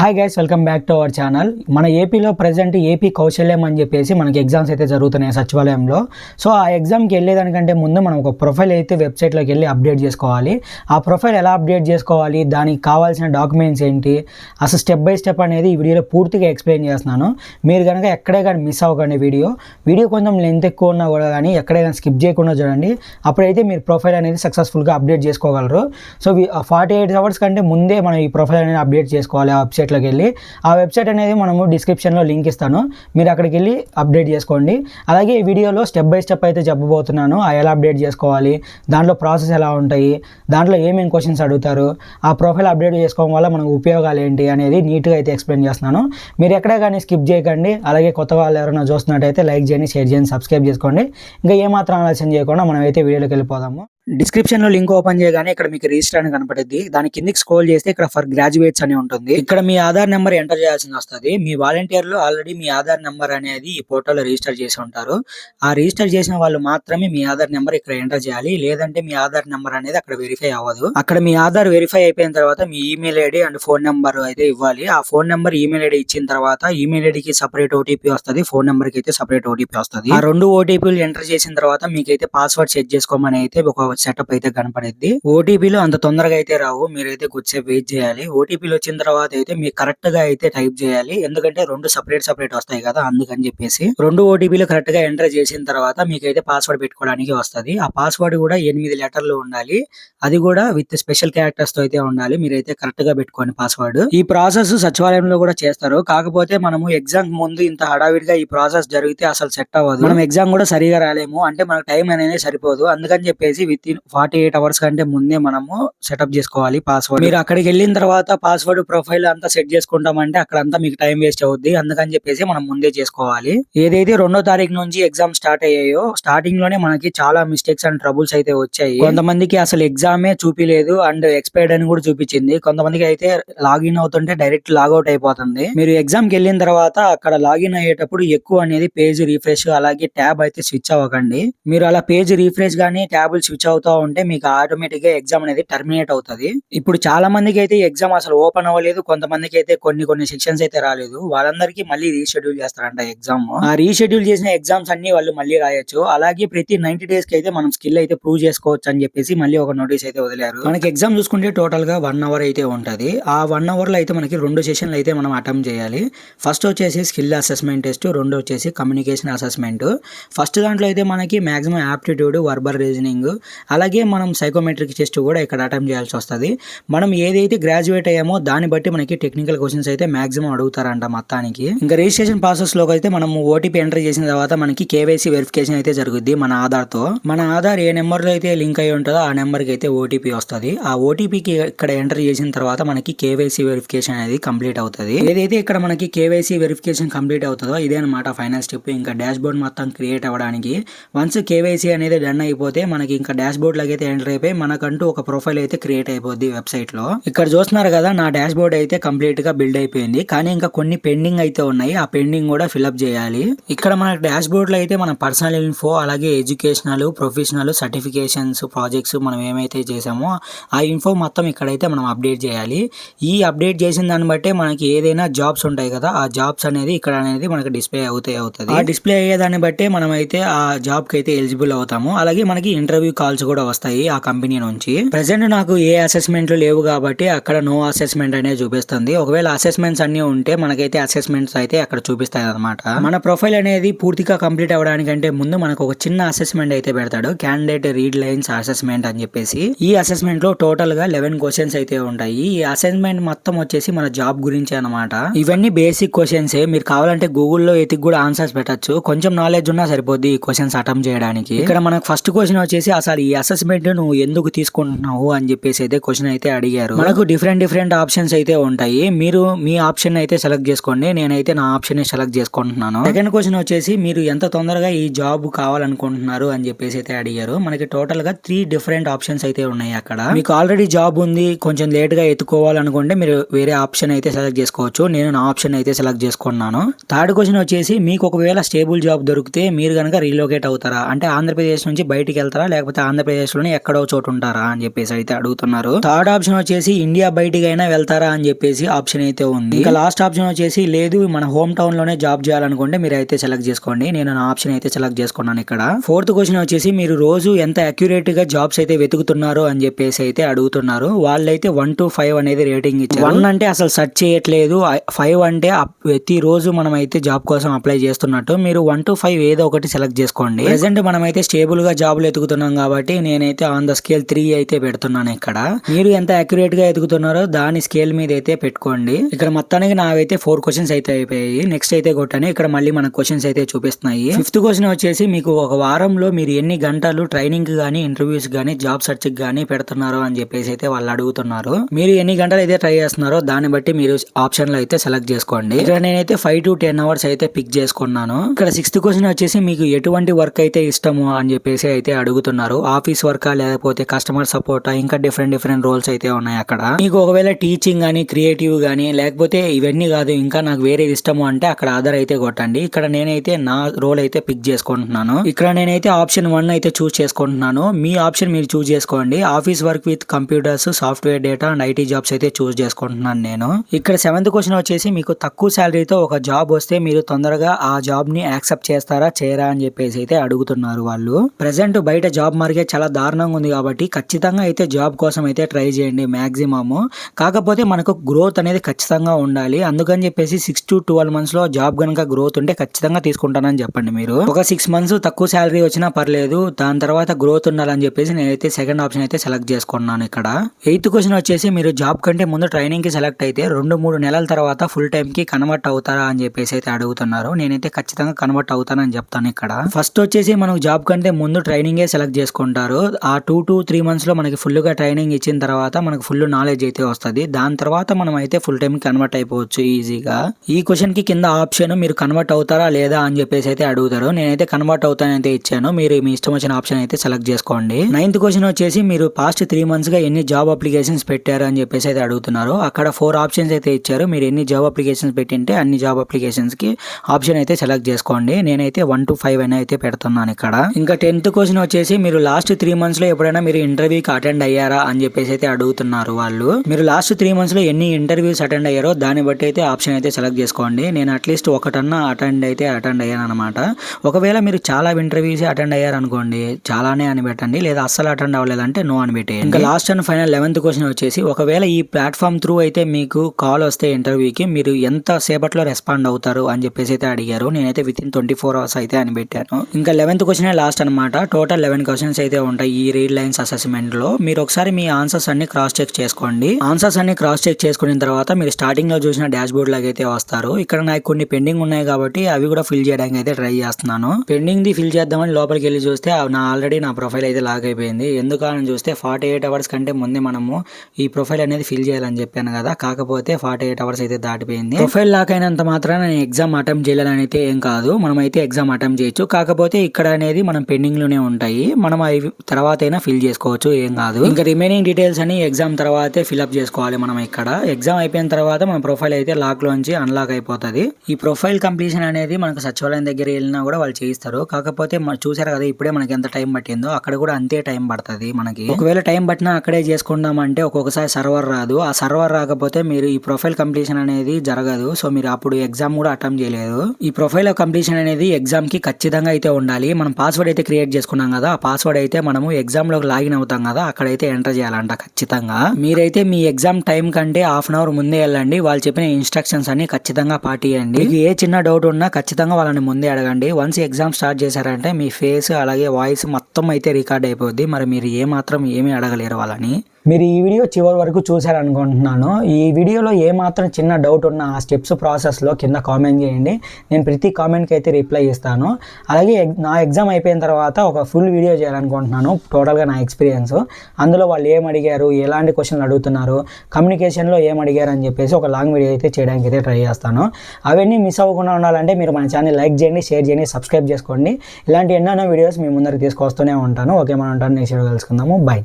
Hi guys welcome back to our channel మన ఏపీలో present AP కౌశల్యం అని చెప్పేసి మనకి ఎగ్జామ్స్ అయితే జరుగుతున్నాయి సచివాలయంలో. సో ఆ ఎగ్జామ్కి వెళ్ళేదానికంటే ముందు మనం ఒక ప్రొఫైల్ అయితే వెబ్సైట్లోకి వెళ్ళి అప్డేట్ చేసుకోవాలి. ఆ ప్రొఫైల్ ఎలా అప్డేట్ చేసుకోవాలి? దానికి కావాల్సిన డాక్యుమెంట్స్ ఏంటి? అసలు స్టెప్ బై స్టెప్ అనేది ఈ వీడియోలో పూర్తిగా ఎక్స్ప్లెయిన్ చేస్తున్నాను. మీరు కనుక ఎక్కడే కానీ మిస్ అవ్వకండి వీడియో వీడియో కొంచెం లెంత్ ఎక్కువ ఉన్నా కూడా కానీ ఎక్కడే కానీ స్కిప్ చేయకుండా చూడండి. అప్పుడైతే మీరు ప్రొఫైల్ అనేది సక్సెస్ఫుల్గా అప్డేట్ చేసుకోగలరు. సో ఫార్టీ ఎయిట్ అవర్స్ కంటే ముందే మనం ఈ ప్రొఫైల్ అనేది అప్డేట్ చేసుకోవాలి ఆ వెబ్సైట్లోకి వెళ్ళి ఆ వెబ్సైట్ అనేది మనము డిస్క్రిప్షన్లో లింక్ ఇస్తాను. మీరు అక్కడికి వెళ్ళి అప్డేట్ చేసుకోండి. అలాగే ఈ వీడియోలో స్టెప్ బై స్టెప్ అయితే చెప్పబోతున్నాను. ఆ ఎలా అప్డేట్ చేసుకోవాలి దాంట్లో ప్రాసెస్ ఎలా ఉంటాయి దాంట్లో ఏమేమి క్వశ్చన్స్ అడుగుతారు ఆ ప్రొఫైల్ అప్డేట్ చేసుకోవడం వల్ల మనకు ఉపయోగాలు ఏంటి అనేది నీట్గా అయితే ఎక్స్ప్లెయిన్ చేస్తున్నాను. మీరు ఎక్కడే కానీ స్కిప్ చేయకండి. అలాగే కొత్త వాళ్ళు ఎవరైనా చూస్తున్నట్టయితే లైక్ చేయండి షేర్ చేయండి సబ్స్క్రైబ్ చేసుకోండి. ఇంకా ఏమాత్రం ఆలస్యం చేయకుండా మనం అయితే వీడియోలోకి వెళ్ళిపోదాము. డిస్క్రిప్షన్లో లింక్ ఓపెన్ చేయగానే ఇక్కడ మీకు రిజిస్టర్ అని కనపడుద్ది. దాని కిందకి స్క్రోల్ చేస్తే ఇక్కడ ఫర్ గ్రాడ్యుయేట్స్ అని ఉంటుంది. ఇక్కడ మీ ఆధార్ నెంబర్ ఎంటర్ చేయాల్సి వస్తుంది. మీ వాలంటీర్లు ఆల్రెడీ మీ ఆధార్ నెంబర్ అనేది ఈ పోర్టల్లో రిజిస్టర్ చేసి ఉంటారు. ఆ రిజిస్టర్ చేసిన వాళ్ళు మాత్రమే మీ ఆధార్ నెంబర్ ఇక్కడ ఎంటర్ చేయాలి. లేదంటే మీ ఆధార్ నెంబర్ అనేది అక్కడ వెరిఫై అవ్వదు. అక్కడ మీ ఆధార్ వెరిఫై అయిపోయిన తర్వాత మీ email ID and phone number అయితే ఇవ్వాలి. ఆ ఫోన్ నెంబర్ ఈమెయిల్ ఐడి ఇచ్చిన తర్వాత ఈమెయిల్ ఐడికి సపరేట్ ఓటీపీ వస్తుంది. ఫోన్ నెంబర్కి అయితే సపరేట్ ఓటీపీ వస్తుంది. ఆ రెండు ఓటీపీలు ఎంటర్ చేసిన తర్వాత మీకైతే పాస్వర్డ్ సెట్ చేసుకోమని అయితే ఒక సెటప్ అయితే కనపడిద్ది ఓటీపీలు అంత తొందరగా అయితే రావు. మీరైతే కొద్దిసేపు వెయిట్ చేయాలి. ఓటీపీలు వచ్చిన తర్వాత అయితే మీరు కరెక్ట్గా అయితే టైప్ చేయాలి. ఎందుకంటే రెండు సపరేట్ సపరేట్ వస్తాయి కదా అందుకని చెప్పేసి. రెండు ఓటీపీలు కరెక్ట్గా ఎంటర్ చేసిన తర్వాత మీకైతే పాస్వర్డ్ పెట్టుకోవడానికి వస్తది. ఆ పాస్వర్డ్ కూడా ఎనిమిది లెటర్లు ఉండాలి. అది కూడా విత్ స్పెషల్ క్యారెక్టర్స్తో అయితే ఉండాలి. మీరైతే కరెక్ట్గా పెట్టుకోండి పాస్వర్డ్ ఈ ప్రాసెస్ సచివాలయంలో కూడా చేస్తారు. కాకపోతే మనము ఎగ్జామ్ ముందు ఇంత హడావిడిగా ఈ ప్రాసెస్ జరిగితే అసలు సెట్ అవ్వదు. మనం ఎగ్జామ్ కూడా సరిగా రాలేము. అంటే మనకు టైం అనేది సరిపోదు. అందుకని చెప్పేసి within forty eight hours కంటే ముందే మనము సెటప్ చేసుకోవాలి పాస్వర్డ్. మీరు అక్కడికి వెళ్ళిన తర్వాత పాస్వర్డ్ ప్రొఫైల్ అంతా సెట్ చేసుకుంటామంటే అక్కడ అంతా మీకు టైం వేస్ట్ అవుద్ది. అందుకని చెప్పేసి మనం ముందే చేసుకోవాలి. ఏదైతే రెండో తారీఖు నుంచి ఎగ్జామ్ స్టార్ట్ అయ్యాయో స్టార్టింగ్లోనే మనకి చాలా మిస్టేక్స్ అండ్ ట్రబుల్స్ అయితే వచ్చాయి. కొంతమందికి అసలు ఎగ్జామే చూపిలేదు అండ్ ఎక్స్పైర్డ్ అని కూడా చూపించింది. కొంతమందికి అయితే లాగిన్ అవుతుంటే డైరెక్ట్ లాగౌట్ అయిపోతుంది. మీరు ఎగ్జామ్కి వెళ్ళిన తర్వాత అక్కడ లాగిన్ అయ్యేటప్పుడు ఎక్కువ అనేది పేజ్ రీఫ్రెష్ అలాగే ట్యాబ్ అయితే స్విచ్ అవ్వకండి. మీరు అలా పేజ్ రీఫ్రెష్ గానీ ట్యాబులు స్విచ్ అవుతా ఉంటే మీకు ఆటోమేటిక్గా ఎగ్జామ్ అనేది టర్మినేట్ అవుతుంది. ఇప్పుడు చాలా మందికి అయితే ఎగ్జామ్ అసలు ఓపెన్ అవ్వలేదు. కొంతమందికి అయితే కొన్ని కొన్ని సెక్షన్స్ అయితే రాలేదు. వాళ్ళందరికీ మళ్ళీ రీషెడ్యూల్ చేస్తారంట ఎగ్జామ్ ఆ రీషెడ్యూల్ చేసిన ఎగ్జామ్స్ అన్ని వాళ్ళు మళ్ళీ రాయొచ్చు. అలాగే ప్రతి నైన్టీ డేస్కి అయితే మనం స్కిల్ అయితే ప్రూవ్ చేసుకోవచ్చు అని చెప్పేసి మళ్ళీ ఒక నోటీస్ అయితే వదిలేరు. మనకి ఎగ్జామ్ చూసుకుంటే టోటల్గా వన్ అవర్ అయితే ఉంటది. ఆ వన్ అవర్లో అయితే మనకి రెండు సెషన్లు అయితే మనం అటెంప్ట్ చేయాలి. ఫస్ట్ వచ్చేసి స్కిల్ అసెస్మెంట్ టెస్ట్ రెండు వచ్చేసి కమ్యూనికేషన్ అసెస్మెంట్ ఫస్ట్ దాంట్లో అయితే మనకి మాక్సిమం యాప్టిట్యూడ్ వర్బల్ రీజనింగ్ అలాగే మనం సైకోమెట్రిక్ టెస్ట్ కూడా ఇక్కడ అటెంప్ట్ చేయాల్సి వస్తుంది. మనం ఏదైతే గ్రాడ్యుయేట్ అయ్యామో దాన్ని బట్టి మనకి టెక్నికల్ క్వశ్చన్స్ అయితే మాక్సిమం అడుగుతారంట మొత్తానికి. ఇంకా రిజిస్ట్రేషన్ ప్రాసెస్లో అయితే మనం ఓటీపీ ఎంటర్ చేసిన తర్వాత మనకి కేవైసీ వెరిఫికేషన్ అయితే జరుగుద్ది మన ఆధార్తో. మన ఆధార్ ఏ నెంబర్లో అయితే లింక్ అయి ఉంటుందో ఆ నెంబర్కి అయితే ఓటీపీ వస్తుంది. ఆ ఓటీపీకి ఇక్కడ ఎంటర్ చేసిన తర్వాత మనకి కేవైసీ వెరిఫికేషన్ అనేది కంప్లీట్ అవుతుంది. ఏదైతే ఇక్కడ మనకి కేవైసీ వెరిఫికేషన్ కంప్లీట్ అవుతుందో ఇదే అనమాట ఫైనల్ స్టెప్ ఇంకా డాష్ బోర్డ్ మొత్తం క్రియేట్ అవ్వడానికి. వన్స్ కేవైసీ అనేది డన్ అయిపోతే మనకి ఇంకా డాష్ డాష్ బోర్డ్ లాగా అయితే ఎంటర్ అయిపోయి మనకంటూ ఒక ప్రొఫైల్ అయితే క్రియేట్ అయిపోద్ది వెబ్సైట్లో. ఇక్కడ చూస్తున్నారు కదా నా డాష్ బోర్డ్ అయితే కంప్లీట్గా బిల్డ్ అయిపోయింది. కానీ ఇంకా కొన్ని పెండింగ్ అయితే ఉన్నాయి. ఆ పెండింగ్ కూడా ఫిల్అప్ చేయాలి. ఇక్కడ మన డాష్ బోర్డ్లో అయితే మన పర్సనల్ ఇన్ఫో అలాగే ఎడ్యుకేషనల్ ప్రొఫెషనల్ సర్టిఫికేషన్స్ ప్రాజెక్ట్స్ మనం ఏమైతే చేసామో ఆ ఇన్ఫో మొత్తం ఇక్కడైతే మనం అప్డేట్ చేయాలి. ఈ అప్డేట్ చేసిన దాన్ని బట్టే మనకి ఏదైనా జాబ్స్ ఉంటాయి కదా ఆ జాబ్స్ అనేది ఇక్కడ అనేది మనకి డిస్ప్లే అవుతాయి అవుతుంది ఆ డిస్ప్లే అయ్యేదాన్ని బట్టే మనం అయితే ఆ జాబ్కి అయితే ఎలిజిబుల్ అవుతాము. అలాగే మనకి ఇంటర్వ్యూ కాల్స్ కూడా వస్తాయి ఆ కంపెనీ నుంచి. ప్రెసెంట్ నాకు ఏ అసెస్మెంట్లు లేవు కాబట్టి అక్కడ నో అసెస్మెంట్ అనేది చూపిస్తుంది. ఒకవేళ అసెస్మెంట్స్ అన్ని ఉంటే మనకైతే అసెస్మెంట్స్ అయితే అక్కడ చూపిస్తాయి అనమాట మన ప్రొఫైల్ అనేది పూర్తిగా కంప్లీట్ అవ్వడానికంటే ముందు మనకు ఒక చిన్న అసెస్మెంట్ అయితే పెడతాడు. క్యాండిడేట్ రీడ్ లైన్స్ అసెస్మెంట్ అని చెప్పేసి. ఈ అసెస్మెంట్లో టోటల్గా లెవెన్ క్వశ్చన్స్ అయితే ఉంటాయి. ఈ అసెస్మెంట్ మొత్తం వచ్చేసి మన జాబ్ గురించి అనమాట ఇవన్నీ బేసిక్ క్వశ్చన్స్ మీరు కావాలంటే గూగుల్లో ఎతికి కూడా ఆన్సర్స్ పెట్టచ్చు. కొంచెం నాలెడ్జ్ ఉన్నా సరిపోద్ది ఈ క్వశ్చన్స్ అటెంప్ట్ చేయడానికి. ఇక్కడ మనకు ఫస్ట్ క్వశ్చన్ వచ్చేసి అసలు ఈ అసెస్మెంట్ నువ్వు ఎందుకు తీసుకుంటున్నావు అని చెప్పేసి అయితే క్వశ్చన్ అయితే అడిగారు. మనకు డిఫరెంట్ డిఫరెంట్ ఆప్షన్స్ అయితే ఉంటాయి. మీరు మీ ఆప్షన్ అయితే సెలెక్ట్ చేసుకోండి. నేనైతే నా ఆప్షన్ సెలెక్ట్ చేసుకుంటున్నాను. సెకండ్ క్వశ్చన్ వచ్చేసి మీరు ఎంత తొందరగా ఈ జాబ్ కావాలనుకుంటున్నారు అని చెప్పేసి అయితే అడిగారు. మనకి టోటల్గా త్రీ డిఫరెంట్ ఆప్షన్స్ అయితే ఉన్నాయి అక్కడ. మీకు ఆల్రెడీ జాబ్ ఉంది. కొంచెం లేట్గా ఎత్తుకోవాలనుకుంటే మీరు వేరే ఆప్షన్ అయితే సెలెక్ట్ చేసుకోవచ్చు. నేను నా ఆప్షన్ అయితే సెలెక్ట్ చేసుకున్నాను. థర్డ్ క్వశ్చన్ వచ్చేసి మీకు ఒకవేళ స్టేబుల్ జాబ్ దొరికితే మీరు కనుక రీలోకేట్ అవుతారా? అంటే ఆంధ్రప్రదేశ్ నుంచి బయటికి వెళ్తారా? లేకపోతే ఆంధ్ర ఆంధ్రప్రదేశ్లోనే ఎక్కడో చోటు ఉంటారా అని చెప్పేసి అయితే అడుగుతున్నారు. థర్డ్ ఆప్షన్ వచ్చేసి ఇండియా బయటికైనా అయినా వెళ్తారా అని చెప్పేసి ఆప్షన్ అయితే ఉంది. ఇంకా లాస్ట్ ఆప్షన్ వచ్చేసి లేదు మన హోమ్ టౌన్లోనే జాబ్ చేయాలనుకుంటే మీరు అయితే సెలెక్ట్ చేసుకోండి. నేను నా ఆప్షన్ అయితే సెలెక్ట్ చేసుకున్నాను ఇక్కడ. ఫోర్త్ క్వశ్చన్ వచ్చేసి మీరు రోజు ఎంత అక్యురేట్గా జాబ్స్ అయితే వెతుకుతున్నారు అని చెప్పేసి అయితే అడుగుతున్నారు. వాళ్ళైతే వన్ టు ఫైవ్ అనేది రేటింగ్ ఇచ్చారు. వన్ అంటే అసలు సెర్చ్ చేయట్లేదు. ఫైవ్ అంటే అప్- ప్రతి రోజు మనం అయితే జాబ్ కోసం అప్లై చేస్తున్నట్టు. మీరు వన్ టు ఫైవ్ ఏదో ఒకటి సెలెక్ట్ చేసుకోండి. ప్రెసెంట్ మనం అయితే స్టేబుల్గా జాబ్లు ఎతుకుతున్నాం కాబట్టి నేనైతే ఆన్ ద స్కేల్ త్రీ అయితే పెడుతున్నాను ఇక్కడ. మీరు ఎంత అక్యురేట్గా ఎదుగుతున్నారో దాని స్కేల్ మీద అయితే పెట్టుకోండి. ఇక్కడ మొత్తానికి నావైతే ఫోర్ క్వశ్చన్స్ అయితే అయిపోయాయి. నెక్స్ట్ అయితే కొట్టాను ఇక్కడ మళ్ళీ మన క్వశ్చన్స్ అయితే చూపిస్తున్నాయి. ఫిఫ్త్ క్వశ్చన్ వచ్చేసి మీకు ఒక వారంలో మీరు ఎన్ని గంటలు ట్రైనింగ్ గానీ ఇంటర్వ్యూస్ గానీ జాబ్ సెర్చ్ గానీ పెడుతున్నారు అని చెప్పేసి అయితే వాళ్ళు అడుగుతున్నారు. మీరు ఎన్ని గంటలు అయితే ట్రై చేస్తున్నారో దాన్ని బట్టి మీరు ఆప్షన్లు అయితే సెలెక్ట్ చేసుకోండి. ఇక్కడ నేనైతే ఫైవ్ టు టెన్ అవర్స్ అయితే పిక్ చేసుకున్నాను. ఇక్కడ సిక్స్త్ క్వశ్చన్ వచ్చేసి మీకు ఎటువంటి వర్క్ అయితే ఇష్టము అని చెప్పేసి అయితే అడుగుతున్నారు. ఆఫీస్ వర్కా లేకపోతే కస్టమర్ సపోర్ట్ ఇంకా డిఫరెంట్ డిఫరెంట్ రోల్స్ అయితే ఉన్నాయి అక్కడ. మీకు ఒకవేళ టీచింగ్ కానీ క్రియేటివ్ కానీ లేకపోతే ఇవన్నీ కాదు ఇంకా నాకు వేరేది ఇష్టము అంటే అక్కడ ఆధార్ అయితే కొట్టండి. ఇక్కడ నేనైతే నా రోల్ అయితే పిక్ చేసుకుంటున్నాను. ఇక్కడ నేనైతే ఆప్షన్ వన్ అయితే చూస్ చేసుకుంటున్నాను. మీ ఆప్షన్ మీరు చూస్ చేసుకోండి. Office work with computers software data and IT jobs అయితే చూస్ చేసుకుంటున్నాను నేను. ఇక్కడ సెవెంత్ క్వశ్చన్ వచ్చేసి మీకు తక్కువ శాలరీతో ఒక జాబ్ వస్తే మీరు తొందరగా ఆ జాబ్ని యాక్సెప్ట్ చేస్తారా చేయరా అని చెప్పేసి అయితే అడుగుతున్నారు వాళ్ళు. ప్రెసెంట్ బయట జాబ్ మార్కెట్ చాలా దారుణంగా ఉంది కాబట్టి ఖచ్చితంగా అయితే జాబ్ కోసం అయితే ట్రై చేయండి మ్యాక్సిమమ్ కాకపోతే మనకు గ్రోత్ అనేది ఖచ్చితంగా ఉండాలి. అందుకని చెప్పేసి సిక్స్ టు ట్వెల్వ్ మంత్స్లో జాబ్ కనుక గ్రోత్ ఉంటే ఖచ్చితంగా తీసుకుంటానని చెప్పండి మీరు. ఒక సిక్స్ మంత్స్ తక్కువ శాలరీ వచ్చినా పర్లేదు. దాని తర్వాత గ్రోత్ ఉండాలని చెప్పేసి నేనైతే సెకండ్ ఆప్షన్ అయితే సెలెక్ట్ చేసుకున్నాను ఇక్కడ. ఎయిత్ క్వశ్చన్ వచ్చేసి మీరు జాబ్ కంటే ముందు ట్రైనింగ్కి సెలెక్ట్ అయితే రెండు మూడు నెలల తర్వాత ఫుల్ టైం కి కన్వర్ట్ అవుతారా అని చెప్పేసి అయితే అడుగుతున్నారు. నేనైతే ఖచ్చితంగా కన్వర్ట్ అవుతానని చెప్తాను ఇక్కడ. ఫస్ట్ వచ్చేసి మనకు జాబ్ కంటే ముందు ట్రైనింగే సెలెక్ట్ ఉంటారు. ఆ టూ టు త్రీ మంత్స్లో మనకి ఫుల్గా ట్రైనింగ్ ఇచ్చిన తర్వాత మనకు ఫుల్ నాలెడ్జ్ అయితే వస్తుంది. దాని తర్వాత మనం అయితే ఫుల్ టైం కన్వర్ట్ అయిపోవచ్చు ఈజీగా ఈ క్వశ్చన్కి కింద ఆప్షన్ మీరు కన్వర్ట్ అవుతారా లేదా అని చెప్పేసి అయితే అడుగుతారు. నేనైతే కన్వర్ట్ అవుతానైతే ఇచ్చాను. మీరు మీ ఇష్టం వచ్చిన ఆప్షన్ అయితే సెలెక్ట్ చేసుకోండి. నైన్త్ క్వశ్చన్ వచ్చేసి మీరు పాస్ట్ త్రీ మంత్స్గా ఎన్ని జాబ్ అప్లికేషన్స్ పెట్టారు అని చెప్పేసి అయితే అడుగుతున్నారు. అక్కడ ఫోర్ ఆప్షన్స్ అయితే ఇచ్చారు. మీరు ఎన్ని జాబ్ అప్లికేషన్స్ పెట్టింటే అన్ని జాబ్ అప్లికేషన్స్కి ఆప్షన్ అయితే సెలెక్ట్ చేసుకోండి. నేనైతే వన్ టు ఫైవ్ అని అయితే పెడుతున్నాను ఇక్కడ. ఇంకా టెన్త్ క్వశ్చన్ వచ్చేసి మీరు లాస్ట్ లాస్ట్ త్రీ మంత్స్లో ఎప్పుడైనా మీరు ఇంటర్వ్యూకి అటెండ్ అయ్యారా అని చెప్పేసి అయితే అడుగుతున్నారు వాళ్ళు. మీరు లాస్ట్ త్రీ మంత్స్లో ఎన్ని ఇంటర్వ్యూస్ అటెండ్ అయ్యారో దాన్ని బట్టి అయితే ఆప్షన్ అయితే సెలెక్ట్ చేసుకోండి. నేను అట్లీస్ట్ ఒకటన్నా అటెండ్ అయితే అటెండ్ అయ్యాను అనమాట ఒకవేళ మీరు చాలా ఇంటర్వ్యూస్ అటెండ్ అయ్యారు అనుకోండి చాలానే అని పెట్టండి లేదా అస్సలు అటెండ్ అవ్వలేదంటే నో అని పెట్టేయండి ఇంకా last and final eleventh question వచ్చేసి ఒకవేళ ఈ ప్లాట్ఫామ్ త్రూ అయితే మీకు కాల్ వస్తే ఇంటర్వ్యూకి మీరు ఎంత సేపట్లో రెస్పాండ్ అవుతారు అని చెప్పేసి అయితే అడిగారు. నేనైతే within twenty four hours అయితే అని పెట్టాను ఇంకా లెవెన్త్ క్వశ్చన్ లాస్ట్ అనమాట టోటల్ లెవెన్ క్వశ్చన్స్ అయితే ఉంటాయి ఈ రీడ్ లైన్స్ అసెస్మెంట్లో మీరు ఒకసారి మీ ఆన్సర్స్ అన్ని క్రాస్ చెక్ చేసుకోండి. ఆన్సర్స్ అన్ని క్రాస్ చెక్ చేసుకున్న తర్వాత మీరు స్టార్టింగ్లో చూసిన డాష్ బోర్డ్ లాగా అయితే వస్తారు ఇక్కడ నాకు కొన్ని పెండింగ్ ఉన్నాయి కాబట్టి అవి కూడా ఫిల్ చేయడానికి అయితే ట్రై చేస్తున్నాను. పెండింగ్ ది ఫిల్ చేద్దామని లోపలికి వెళ్ళి చూస్తే నా ఆల్రెడీ నా ప్రొఫైల్ అయితే లాగ్ అయిపోయింది. ఎందుకని చూస్తే ఫార్టీ ఎయిట్ అవర్స్ కంటే ముందే మనము ఈ ప్రొఫైల్ అనేది ఫిల్ చేయాలని చెప్పాను కదా కాకపోతే ఫార్టీ ఎయిట్ అవర్స్ అయితే దాటిపోయింది. ప్రొఫైల్ లాక్ అయినంత మాత్రాన నేను ఎగ్జామ్ అటెంప్ట్ చేయాలని అయితే ఏం కాదు మనం అయితే ఎగ్జామ్ అటెంప్ట్ చేయొచ్చు. కాకపోతే ఇక్కడ అనేది మనం పెండింగ్లోనే ఉంటాయి. మనం అవి తర్వాత అయినా ఫిల్ చేసుకోవచ్చు ఏం కాదు. ఇంకా రిమైనింగ్ డీటెయిల్స్ అని ఎగ్జామ్ తర్వాతే ఫిల్అప్ చేసుకోవాలి మనం ఇక్కడ. ఎగ్జామ్ అయిపోయిన తర్వాత మన ప్రొఫైల్ అయితే లాక్ లోంచి అన్లాక్ అయిపోతుంది. ఈ ప్రొఫైల్ కంప్లీషన్ అనేది మనకు సచివాలయం దగ్గర వెళ్ళినా కూడా వాళ్ళు చేయిస్తారు. కాకపోతే చూసారు కదా ఇప్పుడే మనకి ఎంత టైం పట్టిందో అక్కడ కూడా అంతే టైం పడుతుంది మనకి. ఒకవేళ టైం పట్టినా అక్కడే చేసుకుందాం అంటే ఒక్కొక్కసారి సర్వర్ రాదు. ఆ సర్వర్ రాకపోతే మీరు ఈ ప్రొఫైల్ కంప్లీషన్ అనేది జరగదు. సో మీరు అప్పుడు ఎగ్జామ్ కూడా అటెంప్ట్ చేయలేదు. ఈ ప్రొఫైల్ కంప్లీషన్ అనేది ఎగ్జామ్కి ఖచ్చితంగా అయితే ఉండాలి. మనం పాస్వర్డ్ అయితే క్రియేట్ చేసుకున్నాం కదా ఆ పాస్వర్డ్ అయితే అయితే మనము ఎగ్జామ్లోకి లాగిన్ అవుతాం కదా అక్కడైతే ఎంటర్ చేయాలంట ఖచ్చితంగా. మీరైతే మీ ఎగ్జామ్ టైం కంటే హాఫ్ అన్ అవర్ ముందే వెళ్ళండి. వాళ్ళు చెప్పిన ఇన్స్ట్రక్షన్స్ అన్ని ఖచ్చితంగా పాటియండి. మీకు ఏ చిన్న డౌట్ ఉన్నా ఖచ్చితంగా వాళ్ళని ముందే అడగండి. వన్స్ ఎగ్జామ్ స్టార్ట్ చేశారంటే మీ ఫేస్ అలాగే వాయిస్ మొత్తం అయితే రికార్డ్ అయిపోద్ది. మరి మీరు ఏ మాత్రం ఏమీ అడగలేరు వాళ్ళని. మీరు ఈ వీడియో చివరి వరకు చూశారనుకుంటున్నాను. ఈ వీడియోలో ఏ మాత్రం చిన్న డౌట్ ఉన్న ఆ స్టెప్స్ ప్రాసెస్లో కింద కామెంట్ చేయండి. నేను ప్రతి కామెంట్కి అయితే రిప్లై ఇస్తాను. అలాగే ఎగ్- నా ఎగ్జామ్ అయిపోయిన తర్వాత ఒక ఫుల్ వీడియో చేయాలనుకుంటున్నాను. టోటల్గా నా ఎక్స్పీరియన్స్ అందులో వాళ్ళు ఏం అడిగారు? ఎలాంటి క్వశ్చన్లు అడుగుతున్నారు? కమ్యూనికేషన్లో ఏం అడిగారు? అని చెప్పేసి ఒక లాంగ్ వీడియో అయితే చేయడానికి అయితే ట్రై చేస్తాను. అవన్నీ మిస్ అవ్వకుండా ఉండాలంటే మీరు మన ఛానల్ లైక్ చేయండి షేర్ చేయండి సబ్స్క్రైబ్ చేసుకోండి. ఇలాంటి ఎన్నెన్నో వీడియోస్ మీ ముందరికి తీసుకొస్తూనే ఉంటాను. ఓకే మనం ఉంటాను నెక్స్ట్ వీడియో కలుసుకుందాము. బాయ్